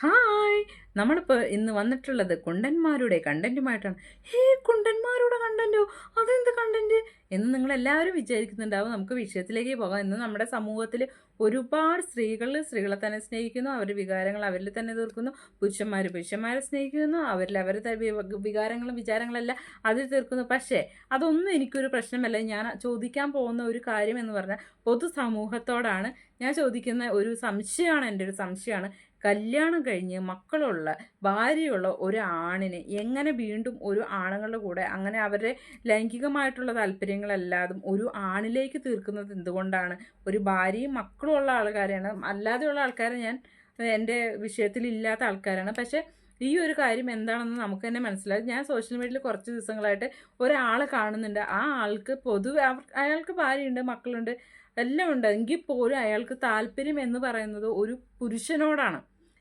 Hi. നമ്മളിപ്പോൾ ഇന്ന് വന്നിട്ടുള്ളത് കുണ്ടന്മാരുടെ കണ്ടന്റുമായിട്ടാണ് ഹേ കുണ്ടന്മാരുടെ കണ്ടന്റോ അതെന്ത് കണ്ടന്റ് എന്ന് നിങ്ങളെല്ലാവരും വിചാരിക്കുന്നുണ്ടാവും. നമുക്ക് വിഷയത്തിലേക്ക് പോകാം. ഇന്ന് നമ്മുടെ സമൂഹത്തിൽ ഒരുപാട് സ്ത്രീകൾ സ്ത്രീകളെ തന്നെ സ്നേഹിക്കുന്നു. അവരുടെ വികാരങ്ങൾ അവരിൽ തന്നെ തീർക്കുന്നു. പുരുഷന്മാർ പുരുഷന്മാരെ സ്നേഹിക്കുന്നു. അവരിൽ അവരുടെ വികാരങ്ങളും വിചാരങ്ങളെല്ലാം അതിൽ തീർക്കുന്നു. പക്ഷേ അതൊന്നും എനിക്കൊരു പ്രശ്നമല്ല. ഞാൻ ചോദിക്കാൻ പോകുന്ന ഒരു കാര്യം എന്ന് പറഞ്ഞാൽ പൊതുസമൂഹത്തോടാണ് ഞാൻ ചോദിക്കുന്ന ഒരു സംശയമാണ് എന്റെ ഒരു സംശയമാണ്. കല്യാണം കഴിഞ്ഞ് മക്കളുള്ള ഭാര്യയുള്ള ഒരു ആണിന് എങ്ങനെ വീണ്ടും ഒരു ആണുങ്ങളുടെ കൂടെ അങ്ങനെ അവരുടെ ലൈംഗികമായിട്ടുള്ള താല്പര്യങ്ങളല്ലാതും ഒരു ആണിലേക്ക് തീർക്കുന്നത് എന്തുകൊണ്ടാണ്? ഒരു ഭാര്യയും മക്കളും ഉള്ള ആൾക്കാരാണ് അല്ലാതെയുള്ള ആൾക്കാരെ ഞാൻ എന്റെ വിഷയത്തിൽ ഇല്ലാത്ത ആൾക്കാരാണ്. പക്ഷേ ഈ ഒരു കാര്യം എന്താണെന്ന് നമുക്ക് തന്നെ മനസ്സിലാകും ഞാൻ സോഷ്യൽ മീഡിയയിൽ കുറച്ച് ദിവസങ്ങളായിട്ട് ഒരാളെ കാണുന്നുണ്ട്. ആ ആൾക്ക് പൊതുവെ അയാൾക്ക് ഭാര്യയുണ്ട് മക്കളുണ്ട് എല്ലാം ഉണ്ട്. എങ്കിൽ പോലും അയാൾക്ക് താല്പര്യം എന്ന് പറയുന്നത് ഒരു പുരുഷനോടാണ്.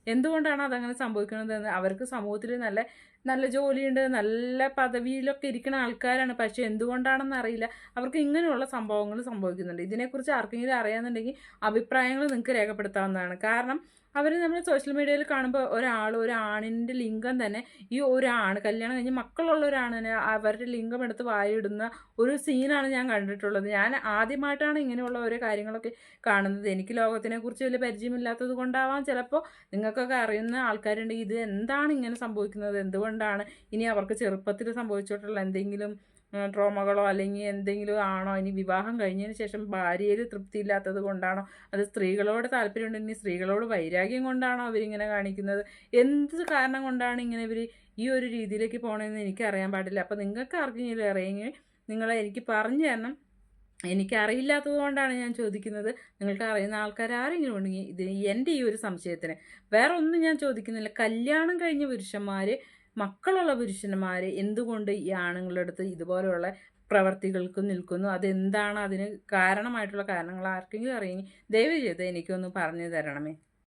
എന്തുകൊണ്ടാണ് അതങ്ങനെ സംഭവിക്കുന്നതെന്ന് അവർക്ക് സമൂഹത്തിൽ നല്ല നല്ല ജോലിയുണ്ട് നല്ല പദവിയിലൊക്കെ ഇരിക്കുന്ന ആൾക്കാരാണ്. പക്ഷെ എന്തുകൊണ്ടാണെന്ന് അറിയില്ല. അവർക്ക് ഇങ്ങനെയുള്ള സംഭവങ്ങൾ സംഭവിക്കുന്നുണ്ട്. ഇതിനെക്കുറിച്ച് ആർക്കെങ്കിലും അറിയാമെന്നുണ്ടെങ്കിൽ അഭിപ്രായങ്ങൾ നിങ്ങൾക്ക് രേഖപ്പെടുത്താവുന്നതാണ്. കാരണം അവർ നമ്മൾ സോഷ്യൽ മീഡിയയിൽ കാണുമ്പോൾ ഒരാൾ ഒരാണിന്റെ ലിംഗം തന്നെ ഈ ഒരാണ് കല്യാണം കഴിഞ്ഞ് മക്കളുള്ള ഒരാണിന് അവരുടെ ലിംഗം എടുത്ത് വായിടുന്ന ഒരു സീനാണ് ഞാൻ കണ്ടിട്ടുള്ളത്. ഞാൻ ആദ്യമായിട്ടാണ് ഇങ്ങനെയുള്ള ഓരോ കാര്യങ്ങളൊക്കെ കാണുന്നത്. എനിക്ക് ലോകത്തിനെ കുറിച്ച് വലിയ പരിചയമില്ലാത്തത് കൊണ്ടാവാം. ചിലപ്പോൾ നിങ്ങൾക്കൊക്കെ അറിയുന്ന ആൾക്കാരുണ്ടെങ്കിൽ ഇത് എന്താണ് ഇങ്ങനെ സംഭവിക്കുന്നത്? എന്തുകൊണ്ടാണ് ഇനി അവർക്ക് ചെറുപ്പത്തിൽ സംഭവിച്ചിട്ടുള്ള എന്തെങ്കിലും ട്രോമകളോ അല്ലെങ്കിൽ എന്തെങ്കിലും ആണോ? ഇനി വിവാഹം കഴിഞ്ഞതിന് ശേഷം ഭാര്യയിൽ തൃപ്തിയില്ലാത്തത് കൊണ്ടാണോ? അത് സ്ത്രീകളോട് താല്പര്യമുണ്ട്. ഇനി സ്ത്രീകളോട് വൈരാഗ്യം കൊണ്ടാണോ അവരിങ്ങനെ കാണിക്കുന്നത്? എന്ത് കാരണം കൊണ്ടാണ് ഇങ്ങനെ ഇവർ ഈ ഒരു രീതിയിലേക്ക് പോകണമെന്ന് എനിക്കറിയാൻ പാടില്ല. അപ്പോൾ നിങ്ങൾക്ക് ആർക്കെങ്കിലും അറിയെങ്കിൽ നിങ്ങൾ എനിക്ക് പറഞ്ഞു തരണം. എനിക്കറിയില്ലാത്തത് കൊണ്ടാണ് ഞാൻ ചോദിക്കുന്നത്. നിങ്ങൾക്ക് അറിയുന്ന ആൾക്കാർ ആരെങ്കിലും ഉണ്ടെങ്കിൽ ഇത് എന്റെ ഈ ഒരു സംശയത്തിന് വേറെ ഒന്നും ഞാൻ ചോദിക്കുന്നില്ല. കല്യാണം കഴിഞ്ഞ പുരുഷന്മാർ മക്കളുള്ള പുരുഷന്മാർ എന്തുകൊണ്ട് ഈ ആണുങ്ങളുടെ അടുത്ത് ഇതുപോലെയുള്ള പ്രവർത്തികൾക്ക് നിൽക്കുന്നു? അതെന്താണ് അതിന് കാരണമായിട്ടുള്ള കാരണങ്ങൾ ആർക്കെങ്കിലും അറിയെങ്കിൽ ദയവ് ചെയ്ത് എനിക്കൊന്ന് പറഞ്ഞു തരണമേ.